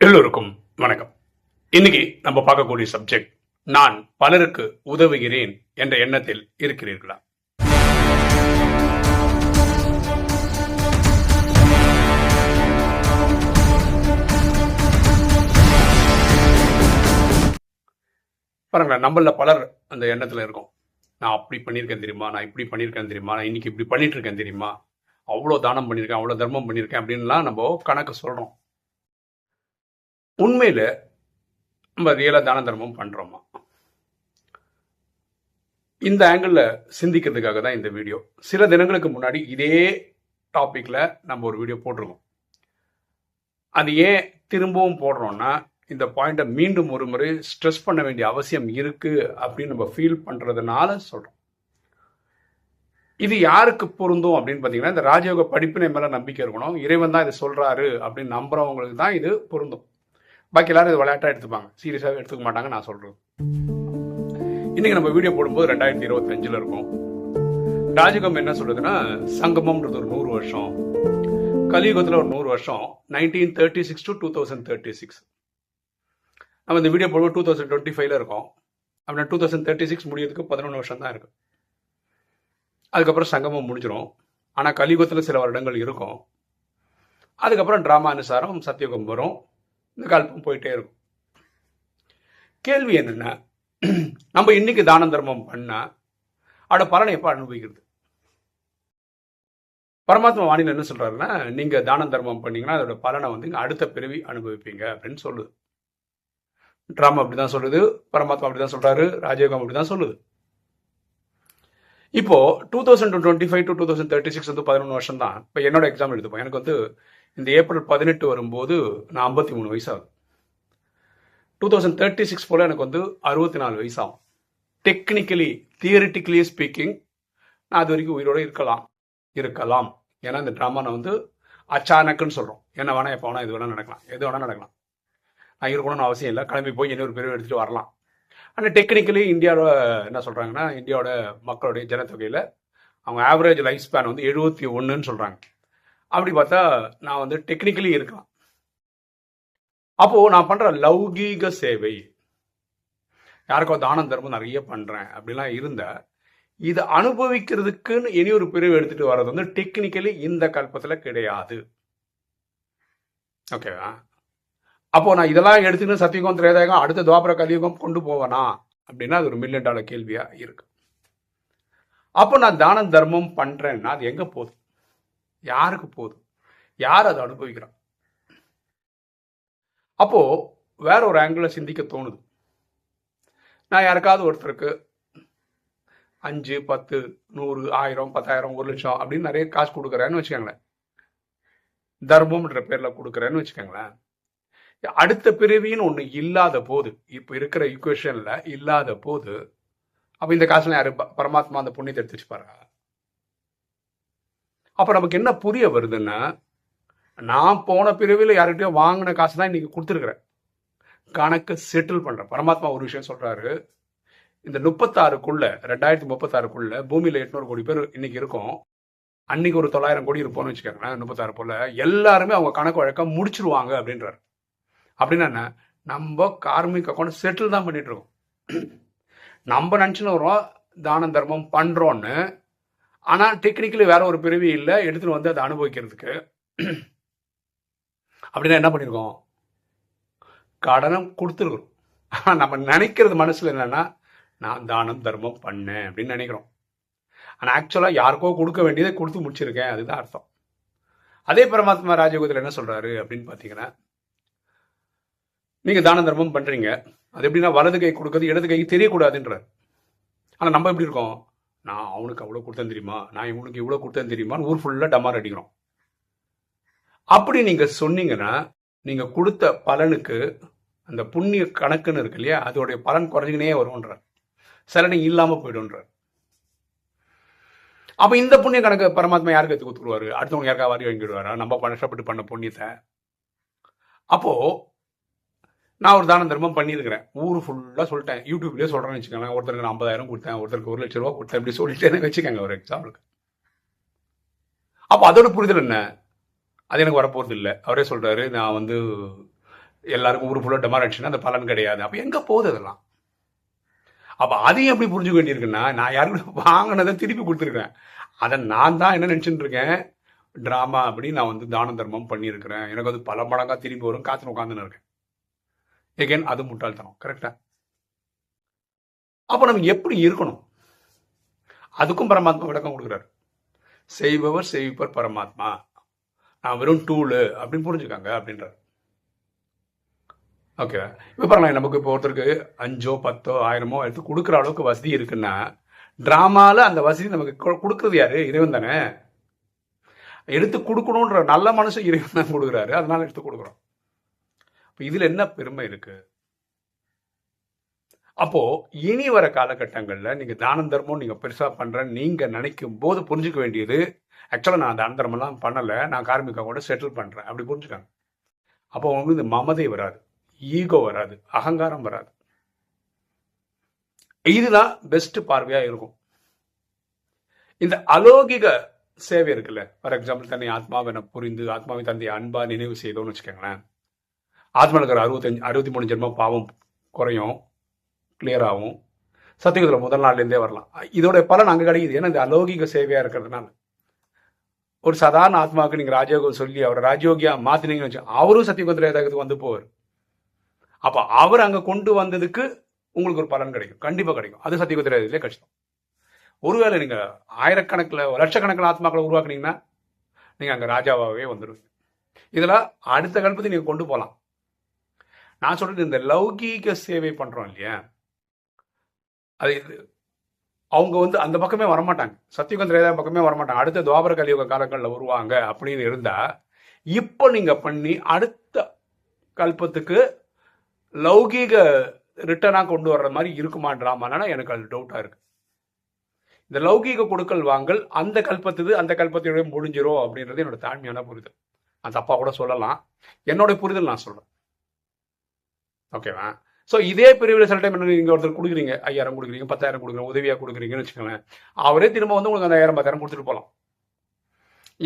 எல்லோருக்கும் வணக்கம். இன்னைக்கு நம்ம பார்க்கக்கூடிய சப்ஜெக்ட் நான் பலருக்கு உதவுகிறேன் என்ற எண்ணத்தில் இருக்கிறீர்களா? பாருங்களேன் நம்மள பலர் அந்த எண்ணத்துல இருக்கோம். நான் அப்படி பண்ணியிருக்கேன் தெரியுமா? நான் இப்படி பண்ணியிருக்கேன் தெரியுமா? நான் இன்னைக்கு இப்படி பண்ணிட்டு இருக்கேன் தெரியுமா? அவ்வளோ தானம் பண்ணியிருக்கேன் அவ்வளோ தர்மம் பண்ணியிருக்கேன் அப்படின்லாம் நம்ம கணக்கு சொல்கிறோம் உண்மையில் நம்ம ரியலாக தான தர்மம் பண்ணுறோமா இந்த ஆங்கிளில் சிந்திக்கிறதுக்காக தான் இந்த வீடியோ சில தினங்களுக்கு முன்னாடி இதே டாப்பிக்கில் நம்ம ஒரு வீடியோ போட்டிருக்கோம். அது ஏன் திரும்பவும் போடுறோம்னா இந்த பாயிண்ட்டை மீண்டும் ஒரு முறை ஸ்ட்ரெஸ் பண்ண வேண்டிய அவசியம் இருக்கு அப்படின்னு நம்ம ஃபீல் பண்ணுறதுனால சொல்கிறோம் இது யாருக்கு பொருந்தும் அப்படின்னு பார்த்தீங்கன்னா இந்த ராஜயோக படிப்பினை மேலே நம்பிக்கை இருக்கணும். இறைவன் தான் இதை சொல்கிறாரு அப்படின்னு நம்புறவங்களுக்கு தான் இது பொருந்தும். பாக்கி எல்லாரும் இது விளையாட்டா எடுத்துப்பாங்க. சீரியஸாக எடுத்துக்க மாட்டாங்க நான் சொல்கிறேன் இன்றைக்கி நம்ம வீடியோ போடும்போது ரெண்டாயிரத்தி இருபத்தஞ்சுல இருக்கும். ராஜகம் என்ன சொல்கிறதுன்னா சங்கமம்ன்றது ஒரு நூறு வருஷம். கலியுகத்தில் ஒரு நூறு வருஷம். Nineteen thirty six to two thousand thirty six நம்ம இந்த வீடியோ போடுவோம் டூ தௌசண்ட் டுவெண்ட்டி ஃபைவ்ல இருக்கோம். அப்படின்னா டூ தௌசண்ட் தேர்ட்டி சிக்ஸ் முடியறதுக்கு பதினொன்று வருஷம் தான் இருக்குது அதுக்கப்புறம் சங்கமம் முடிஞ்சிடும் ஆனால் கலியுகத்தில் சில வருடங்கள் இருக்கும். அதுக்கப்புறம் ட்ராமா அனுசாரம் சத்தியுகம் வரும். இந்த கல்பம் போயிட்டே இருக்கும். கேள்வி என்னென்ன நம்ம இன்னைக்கு தான தர்மம் பண்ணா அதோட பலனை எப்போ அனுபவிக்கிறது? பரமாத்மா வாணியில் என்ன சொல்றாருன்னா நீங்க தான தர்மம் பண்ணீங்கன்னா அதோட பலனை வந்து அடுத்த பிறவி அனுபவிப்பீங்க அப்படின்னு சொல்லுது. ட்ராமா அப்படிதான் சொல்லுது பரமாத்மா அப்படி தான் சொல்றாரு ராஜயோகம் அப்படிதான் சொல்லுது. இப்போ two thousand twenty five to two thousand thirty six வந்து பதினொன்று வருஷம் தான் இப்போ என்னோட எக்ஸாம் எழுதுப்போம். எனக்கு வந்து இந்த ஏப்ரல் பதினெட்டு வரும்போது நான் ஐம்பத்தி மூணு வயசாகும். டூ தௌசண்ட் தேர்ட்டி சிக்ஸ் போல் எனக்கு வந்து அறுபத்தி நாலு வயசாகும். டெக்னிக்கலி தியரிட்டிக்கலி ஸ்பீக்கிங் நான் அது வரைக்கும் உயிரோட இருக்கலாம் இருக்கலாம். ஏன்னா இந்த ட்ராமா நான் வந்து அச்சானக்குன்னு சொல்கிறோம் என்ன வேணா எப்போ வேணா இது வேணா நடக்கலாம். எது வேணா நடக்கலாம். நான் இருக்கணும்னு அவசியம் இல்லை. கிளம்பி போய் இன்னொரு பிரிவு எடுத்துகிட்டு வரலாம். ஆனால் டெக்னிக்கலி இந்தியாவோட என்ன சொல்கிறாங்கன்னா இந்தியாவோட மக்களுடைய ஜனத்தொகையில் அவங்க ஆவரேஜ் லைஃப் ஸ்பேன் வந்து எழுபத்தி ஒன்றுன்னு சொல்கிறாங்க அப்படி பார்த்தா நான் வந்து டெக்னிக்கலி இருக்கலாம். அப்போ நான் பண்ற லௌகீக சேவை. யாருக்கோ தானம் தர்மம் நிறைய பண்றேன் அப்படிலாம் இருந்த இதை அனுபவிக்கிறதுக்குன்னு இனி ஒரு பிரிவு எடுத்துட்டு வர்றது வந்து டெக்னிக்கலி இந்த கல்பத்துல கிடையாது. ஓகேவா அப்போ நான் இதெல்லாம் எடுத்துக்கிட்டு சத்தியகம் திரேதாயகம் அடுத்த துவாபர கலியுகம் கொண்டு போவேனா? அப்படின்னா அது ஒரு மில்லியன் டாலர் கேள்வியா இருக்கு. அப்போ நான் தானம் தர்மம் பண்றேன்னா அது எங்க போகுது? யாருக்கு போதும்? யார் அதை அனுபவிக்கிறான்? அப்போ வேற ஒரு ஆங்கிள் சிந்திக்க தோணுது. நான் யாருக்காவது ஒருத்தருக்கு அஞ்சு பத்து நூறு ஆயிரம் பத்தாயிரம் ஒரு லட்சம் அப்படின்னு நிறைய காசு கொடுக்குறேன்னு வச்சுக்கோங்களேன். தர்மம்ன்ற பேர்ல கொடுக்குறேன்னு வச்சுக்கோங்களேன். அடுத்த பிறவின்னு ஒண்ணு இல்லாத போது இப்போ இருக்கிற ஈக்குவேஷன்ல இல்லாத போது அப்போ இந்த காசுல யார் ப- பரமாத்மா அந்த புண்ணியத்தை எடுத்து வச்சுப்பாரா அப்ப நமக்கு என்ன புரிய வருதுன்னா நான் போன பிரிவில் யார்கிட்டயோ வாங்கின காசு தான் இன்னைக்கு கொடுத்துருக்குறேன். கணக்கு செட்டில் பண்ணுறேன் பரமாத்மா ஒரு விஷயம் சொல்றாரு. இந்த முப்பத்தாறுக்குள்ள ரெண்டாயிரத்தி முப்பத்தாறுக்குள்ள பூமியில எட்நூறு கோடி பேர் இன்னைக்கு இருக்கும். அன்னைக்கு ஒரு தொள்ளாயிரம் கோடி இருப்போம்னு வச்சுக்கோங்களேன் முப்பத்தாறு போல எல்லாருமே அவங்க கணக்கு வழக்கம் முடிச்சிருவாங்க அப்படின்றாரு. அப்படின்னா என்ன? நம்ம கார்மிக் அக்கௌண்ட் செட்டில் தான் பண்ணிட்டு இருக்கோம். நம்ம நினச்சின்னு வரோம் தான தர்மம் பண்றோம்னு. ஆனால் டெக்னிக்கலி வேற ஒரு பிறவி இல்லை. எடுத்துகிட்டு வந்து அதை அனுபவிக்கிறதுக்கு. அப்படின்னா என்ன பண்ணியிருக்கோம் கடனை கொடுத்துருக்குறோம் ஆனால் நம்ம நினைக்கிறது மனசில் என்னன்னா நான் தானம் தர்மம் பண்ணேன் அப்படின்னு நினைக்கிறோம். ஆனால் ஆக்சுவலாக யாருக்கோ கொடுக்க வேண்டியதை கொடுத்து முடிச்சிருக்கேன். அதுதான் அர்த்தம். அதே பரமாத்மா ராஜயோகத்தில் என்ன சொல்கிறாரு அப்படின்னு பார்த்தீங்கன்னா நீங்கள் தான தர்மம் பண்ணுறீங்க அது எப்படின்னா வலது கை கொடுக்குறது இடது கை தெரியக்கூடாதுன்றார். ஆனால் நம்ம எப்படி இருக்கோம்? நான் அவனுக்கு அவ்வளோ கொடுத்தேன் தெரியுமா? நான் இவனுக்கு இவ்வளோ கொடுத்தேன் தெரியுமான்னு ஊர் ஃபுல்லாக டமார் அடிக்கிறோம். அப்படி நீங்கள் சொன்னீங்கன்னா நீங்கள் கொடுத்த பலனுக்கு அந்த புண்ணிய கணக்குன்னு இருக்கு இல்லையா அதோடைய பலன் குறைஞ்சிக்கினே வரும்ன்றார். நீங்க இல்லாமல் போயிடும்ன்றார். அப்போ இந்த புண்ணிய கணக்கு பரமாத்மா யாருக்கு எடுத்து கொடுத்துருவாரு? அடுத்தவங்க யாருக்கா வாரி வாங்கிடுவாரா? நம்ம கஷ்டப்பட்டு பண்ண புண்ணியத்தை. அப்போது நான் ஒரு தான தர்மம் பண்ணியிருக்கிறேன். ஊர் ஃபுல்லாக சொல்லிட்டேன். யூடியூப்லேயே சொல்கிறேன்னு வச்சுக்கோங்க ஒருத்தருக்கு நான் ஐம்பதாயிரம் கொடுத்தேன் ஒருத்தருக்கு ஒரு லட்ச ரூபா கொடுத்தேன் இப்படி சொல்லிட்டேன்னு வச்சுக்கோங்க ஒரு எக்ஸாம்பிளுக்கு அப்போ அதோட புரிதல் என்ன? அது எனக்கு வரப்போகிறது இல்லை. அவரே சொல்கிறாரு நான் வந்து எல்லாருக்கும் ஊர் ஃபுல்லாக டெமார் அந்த பலன் கிடையாது. அப்போ எங்கே போகுது அதெல்லாம்? அப்போ அதையும் எப்படி புரிஞ்சுக்க வேண்டியிருக்குன்னா நான் யாருக்கும் வாங்கினதை திருப்பி கொடுத்துருக்கேன் அதை நான் தான் என்ன நினச்சிட்டு இருக்கேன்? ட்ராமா அப்படி நான் வந்து தான தர்மம் பண்ணியிருக்கிறேன். எனக்கு அது பல மடங்காக திரும்பி வரும். காத்துன்னு உட்காந்துன்னு இருக்கேன். எகேன் அது முட்டாள்தனம் கரெக்டா அப்போ நம்ம எப்படி இருக்கணும்? அதுக்கும் பரமாத்மா விளக்கம் கொடுக்குறாரு. செய்பவர் செய்விப்பர் பரமாத்மா. நான் வெறும் டூலு அப்படின்னு புரிஞ்சுக்காங்க அப்படின்றார். ஓகே இப்போ பாருங்களேன் நமக்கு இப்போ ஒருத்தருக்கு அஞ்சோ பத்தோ ஆயிரமோ எடுத்து கொடுக்குற அளவுக்கு வசதி இருக்குன்னா ட்ராமாவில் அந்த வசதி நமக்கு கொடுக்குறது யாரு? இறைவன் தானே. எடுத்து கொடுக்கணுன்ற நல்ல மனுஷன் இறைவன் தான் கொடுக்குறாரு அதனால எடுத்து கொடுக்குறோம். இப்போ இதில் என்ன பெருமை இருக்கு? அப்போ இனி வர காலகட்டங்களில் நீங்க தானம் தர்மம் நீங்க பெருசா பண்றேன்னு நீங்க நினைக்கும் போது புரிஞ்சுக்க வேண்டியது ஆக்சுவலாக நான் தான தர்மம்லாம் பண்ணலை நான் கார்மிகா கூட செட்டில் பண்றேன். அப்படி புரிஞ்சுக்காங்க. அப்போ உங்களுக்கு இந்த மமதை வராது ஈகோ வராது அகங்காரம் வராது. இதுதான் பெஸ்ட் பார்வையா இருக்கும். இந்த அலௌகிக சேவை இருக்குல்ல ஃபார் எக்ஸாம்பிள் தன்னை ஆத்மாவை புரிந்து ஆத்மாவை தந்தையை அன்பா நினைவு செய்தோன்னு வச்சுக்கோங்களேன். ஆத்மாவில் இருக்கிற அறுபத்தஞ்சு அறுபத்தி மூணு ஜென்மம் பாவம் குறையும் கிளியர் ஆகும். சத்தியகுதில் முதல் நாள்லேருந்தே வரலாம். இதோடைய பலன் அங்கே கிடைக்குது. ஏன்னா இந்த அலௌகிக சேவையாக இருக்கிறதுனால. ஒரு சாதாரண ஆத்மாவுக்கு நீங்கள் ராஜயோகம் சொல்லி அவரை ராஜயோகியாக மாற்றினீங்கன்னு வச்சு அவரும் சத்தியகுதிரத்துக்கு வந்து போவார். அப்போ அவர் அங்கே கொண்டு வந்ததுக்கு உங்களுக்கு ஒரு பலன் கிடைக்கும். கண்டிப்பாக கிடைக்கும். அது சத்தியகுதிரத்திலே கஷ்டம். ஒருவேளை நீங்கள் ஆயிரக்கணக்கில் லட்சக்கணக்கில் ஆத்மாக்களை உருவாக்குனீங்கன்னா நீங்கள் அங்கே ராஜாவாகவே வந்துடுவீங்க இதெல்லாம் அடுத்த கல்பத்தை நீங்கள் கொண்டு போகலாம். நான் சொல்றது இந்த லௌகீக சேவை பண்றோம் இல்லையா? அது இது- அவங்க வந்து அந்த பக்கமே வரமாட்டாங்க. சத்தியுகம் திரேதா பக்கமே வரமாட்டாங்க. அடுத்த துவாபர கலியுக காலங்களில் வருவாங்க அப்படின்னு இருந்தா இப்போ நீங்க பண்ணி அடுத்த கல்பத்துக்கு லௌகீக ரிட்டனாக கொண்டு வர்ற மாதிரி இருக்குமா ட்ராமானா எனக்கு அது டவுட்டாக இருக்கு. இந்த லௌகீக கொடுக்கல் வாங்கல் அந்த கல்பத்துது அந்த கல்பத்தோட முடிஞ்சிரும் அப்படின்றது என்னோட தாழ்மையான புரிதல். அந்த தப்பா கூட சொல்லலாம். என்னோட புரிதல் நான் சொல்கிறேன் ஓகேவா ஸோ இதே பிரிவில் சில டைம் என்ன நீங்கள் ஒருத்தர் கொடுக்குறீங்க. ஐயாயிரம் கொடுக்குறீங்க பத்தாயிரம் கொடுக்குறீங்க உதவியாக கொடுக்குறீங்கன்னு வச்சுக்கோங்களேன். அவரே திரும்ப வந்து உங்களுக்கு அந்த ஆயிரம் பத்தாயிரம் கொடுத்துட்டு போகலாம்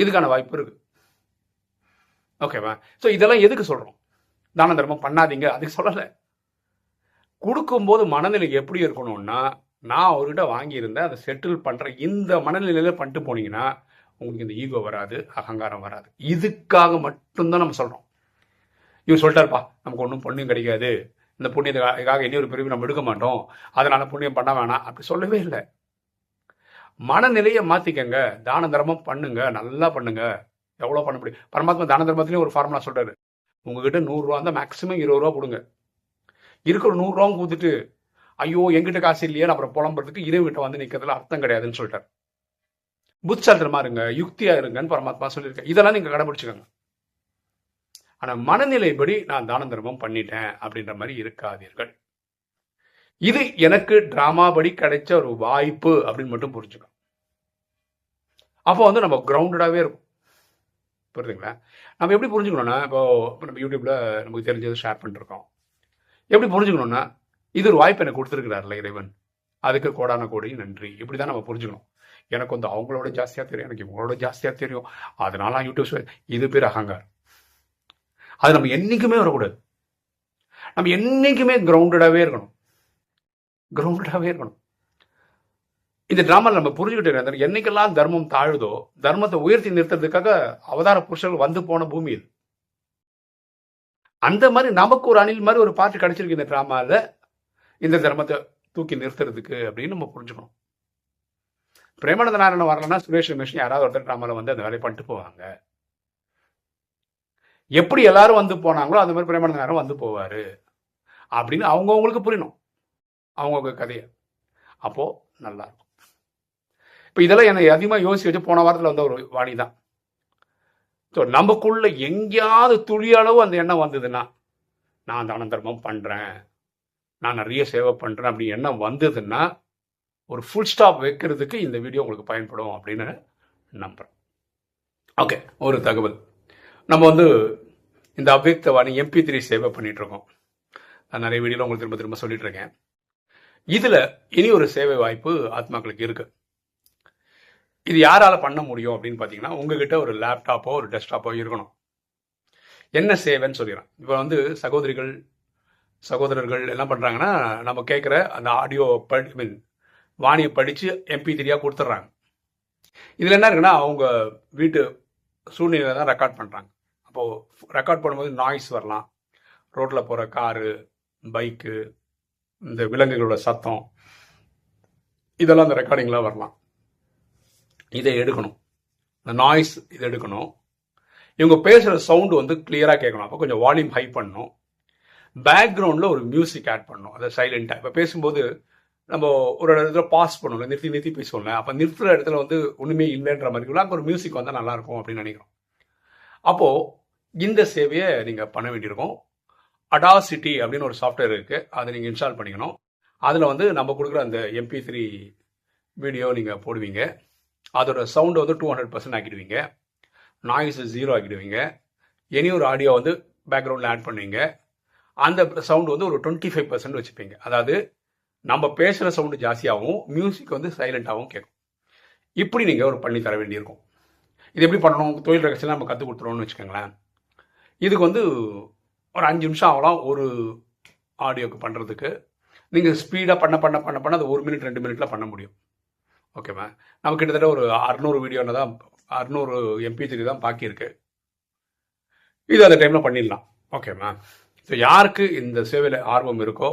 இதுக்கான வாய்ப்பு இருக்குது ஓகேவா ஸோ இதெல்லாம் எதுக்கு சொல்கிறோம் தான தர்மம் பண்ணாதீங்க. அதுக்கு சொல்லலை. கொடுக்கும்போது மனநிலை எப்படி இருக்கணும்னா நான் அவர்கிட்ட வாங்கியிருந்தேன் அதை செட்டில் பண்ணுற இந்த மனநிலையில பண்ணிட்டு போனீங்கன்னா உங்களுக்கு இந்த ஈகோ வராது அகங்காரம் வராது. இதுக்காக மட்டும்தான் நம்ம சொல்கிறோம் இவர் சொல்லிட்டாருப்பா நமக்கு ஒன்றும் புண்ணியம் கிடைக்காது. இந்த புண்ணியத்துக்காக இனி ஒரு பிரிவு நம்ம எடுக்க மாட்டோம். அதனால புண்ணியம் பண்ண வேணாம். அப்படி சொல்லவே இல்லை. மனநிலையை மாற்றிக்கங்க தான தர்மம் பண்ணுங்க. நல்லா பண்ணுங்க. எவ்வளோ பண்ண முடியும்? பரமாத்மா தான தர்மத்துலேயும் ஒரு ஃபார்முலா சொல்கிறாரு உங்ககிட்ட நூறுரூவா இருந்தால் மேக்ஸிமம் இருபது ரூபா கொடுங்க. இருக்கிற நூறுரூவாவும் கொடுத்துட்டு ஐயோ எங்கிட்ட காசு இல்லையே அப்புறம் புலம்புறதுக்கு இறைவன்கிட்ட வந்து நிற்கிறதுல அர்த்தம் கிடையாதுன்னு சொல்லிட்டார். புத்தாத்திரமா இருங்க. யுக்தியா இருங்கன்னு பரமாத்மா சொல்லியிருக்கேன் இதெல்லாம் நீங்கள் கடைபிடிச்சுக்கோங்க. ஆனால் மனநிலைப்படி நான் தான தர்மம் பண்ணிட்டேன் அப்படின்ற மாதிரி இருக்காதீர்கள். இது எனக்கு டிராமா படி கிடைச்ச ஒரு வாய்ப்பு அப்படின்னு மட்டும் புரிஞ்சுக்கணும். அப்போ வந்து நம்ம கிரவுண்டடாகவே இருக்கும். புரியுதுங்களா? நம்ம எப்படி புரிஞ்சுக்கணும்னா இப்போ இப்போ நம்ம யூடியூப்ல நமக்கு தெரிஞ்சது ஷேர் பண்ணிருக்கோம். எப்படி புரிஞ்சுக்கணும்னா இது ஒரு வாய்ப்பு எனக்கு கொடுத்துருக்கிறார்ல இறைவன். அதுக்கு கோடான கோடி நன்றி. இப்படி தான் நம்ம புரிஞ்சுக்கணும். எனக்கு வந்து அவங்களோட ஜாஸ்தியாக தெரியும் எனக்கு இவங்களோட ஜாஸ்தியாக தெரியும். அதனால நான் யூடியூப் இது பேர் அகங்காரம். அது நம்ம என்றைக்குமே வரக்கூடாது. நம்ம என்றைக்குமே கிரவுண்டடாகவே இருக்கணும். கிரவுண்டடாகவே இருக்கணும். இந்த டிராமாவில் நம்ம புரிஞ்சுக்கிட்டு என்னைக்கெல்லாம் தர்மம் தாழுதோ தர்மத்தை உயர்த்தி நிறுத்துறதுக்காக அவதார புருஷர்கள் வந்து போன பூமி இது. அந்த மாதிரி நமக்கு ஒரு அணில் மாதிரி ஒரு பாட்டு கிடைச்சிருக்கு இந்த ட்ராமாவில் இந்த தர்மத்தை தூக்கி நிறுத்துறதுக்கு அப்படின்னு நம்ம புரிஞ்சுக்கணும். பிரேமானந்த நாராயணன் வரலன்னா சுரேஷ் ரமேஷ் யாராவது ஒருத்தர் ட்ராமாவில் வந்து அந்த வேலையை பண்ணிட்டு போவாங்க. எப்படி எல்லாரும் வந்து போனாங்களோ அந்த மாதிரி பிரேமானந்த நாராயணன் வந்து போவார். அப்படின்னு அவங்கவுங்களுக்கு புரியணும். அவங்கவுங்க கதையை. அப்போது நல்லா இருக்கும் இப்போ இதெல்லாம் என்னை அதிகமாக யோசிச்சு வச்சு போன வாரத்தில் வந்த ஒரு வாணி தான் ஸோ நமக்குள்ள எங்கேயாவது துளியளவு அந்த எண்ணம் வந்ததுன்னா நான் தான தர்மம் பண்ணுறேன் நான் நிறைய சேவை பண்ணுறேன் அப்படி எண்ணம் வந்ததுன்னா ஒரு ஃபுல் ஸ்டாப் வைக்கிறதுக்கு இந்த வீடியோ உங்களுக்கு பயன்படும் அப்படின்னு நம்புகிறேன் ஓகே ஒரு தகவல். நம்ம வந்து இந்த அவ்யக்த வாணி எம்பி த்ரீ சேவை பண்ணிட்டு இருக்கோம் நான் நிறைய வீடியோவில் உங்களுக்கு திரும்ப திரும்ப சொல்லிட்டு இருக்கேன் இதில் இனி ஒரு சேவை வாய்ப்பு ஆத்மாக்களுக்கு இருக்கு. இது யாரால பண்ண முடியும் அப்படின்னு பார்த்தீங்கன்னா உங்ககிட்ட ஒரு லேப்டாப்போ ஒரு டெஸ்க்டாப்போ இருக்கணும். என்ன சேவைன்னு சொல்லிடுறேன் இப்போ வந்து சகோதரிகள் சகோதரர்கள் என்ன பண்ணுறாங்கன்னா நம்ம கேட்குற அந்த ஆடியோ படி மீன் வாணியை படித்து எம்பி த்ரீயாக கொடுத்துட்றாங்க. இதில் என்ன இருக்குன்னா அவங்க வீட்டு சூழ்நிலை தான் ரெக்கார்ட் பண்ணுறாங்க அப்போது ரெக்கார்ட் பண்ணும்போது நாய்ஸ் வரலாம். ரோட்டில் போகிற காரு பைக்கு இந்த விலங்குகளோட சத்தம் இதெல்லாம் அந்த ரெக்கார்டிங்கில் வரலாம். இதை எடுக்கணும். இந்த நாய்ஸ் இதை எடுக்கணும். இவங்க பேசுகிற சவுண்டு வந்து கிளியராக கேட்கணும். அப்போ கொஞ்சம் வால்யூம் ஹை பண்ணணும். பேக்ரவுண்டில் ஒரு மியூசிக் ஆட் பண்ணணும். அதை சைலண்ட்டாக இப்போ பேசும்போது நம்ம ஒரு இடத்துல பாஸ் பண்ணணும் நிறுத்தி நிறுத்தி பேசுவோம்ல. அப்போ நிறுத்துகிற இடத்துல வந்து ஒன்றுமே இல்லைன்ற மாதிரி அங்கே ஒரு மியூசிக் வந்தால் நல்லாயிருக்கும் அப்படின்னு நினைக்கிறோம். அப்போது இந்த சேவையை நீங்கள் பண்ண வேண்டியிருக்கும். அடாசிட்டி அப்படின்னு ஒரு சாஃப்ட்வேர் இருக்குது அதை நீங்கள் இன்ஸ்டால் பண்ணிக்கணும். அதில் வந்து நம்ம கொடுக்குற அந்த எம்பி த்ரீ வீடியோ நீங்கள் போடுவீங்க. அதோட சவுண்டை வந்து டூ ஹண்ட்ரட் பர்சன்ட் ஆக்கிடுவீங்க. நாய்ஸ் ஜீரோ ஆக்கிடுவீங்க. எனி ஒரு ஆடியோ வந்து பேக்ரவுண்டில் ஆட் பண்ணுவீங்க. அந்த சவுண்டு வந்து ஒரு டுவெண்ட்டி ஃபைவ் பர்சன்ட் வச்சுப்பீங்க. அதாவது நம்ம பேசுகிற சவுண்டு ஜாஸ்தியாகவும் மியூசிக் வந்து சைலண்ட்டாகவும் கேட்கும். இப்படி நீங்கள் ஒரு பண்ணி தர வேண்டியிருக்கும். இது எப்படி பண்ணணும்? தொழில் ரகசியம் நம்ம கற்றுக் கொடுத்துருவோம்னு வச்சுக்கோங்களேன். இதுக்கு வந்து ஒரு அஞ்சு நிமிஷம் ஆகலாம் ஒரு ஆடியோக்கு பண்ணுறதுக்கு நீங்கள் ஸ்பீடாக பண்ண பண்ண பண்ண பண்ண அது ஒரு மினிட் ரெண்டு மினிட்டில் பண்ண முடியும். ஓகேவா நம்ம கிட்டத்தட்ட ஒரு அறுநூறு வீடியோன்னு தான் அறுநூறு எம்பி த்ரீ தான் பாக்கியிருக்கு இது அந்த டைமில் பண்ணிடலாம். ஓகேம்மா ஸோ யாருக்கு இந்த சேவையில் ஆர்வம் இருக்கோ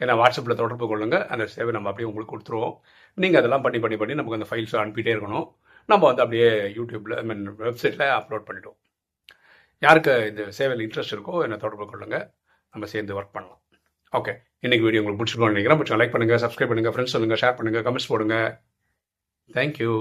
ஏன்னா வாட்ஸ்அப்பில் தொடர்பு கொள்ளுங்கள் அந்த சேவை நம்ம அப்படியே உங்களுக்கு கொடுத்துருவோம். நீங்கள் அதெல்லாம் பண்ணி பண்ணி பண்ணி நமக்கு அந்த ஃபைல்ஸ் அனுப்பிட்டே இருக்கணும். நம்ம வந்து அப்படியே யூடியூப்பில் ஐ மீன் வெப்சைட்டில் அப்லோட் பண்ணிவிடுவோம் யாருக்கு இந்த சேவையில் இன்ட்ரெஸ்ட் இருக்கோ என்னை தொடர்பு கொள்ளுங்கள் நம்ம சேர்ந்து ஒர்க் பண்ணலாம். ஓகே இன்னைக்கு வீடியோ உங்களுக்கு பிடிச்சிருக்கோம்னு நினைக்கிறேன். பிடிச்சா லைக் பண்ணுங்கள் சப்ஸ்கிரைப் பண்ணுங்கள் ஃப்ரெண்ட்ஸ் சொல்லுங்கள் ஷேர் பண்ணுங்கள் கமெண்ட்ஸ் போடுங்க. தேங்க்யூ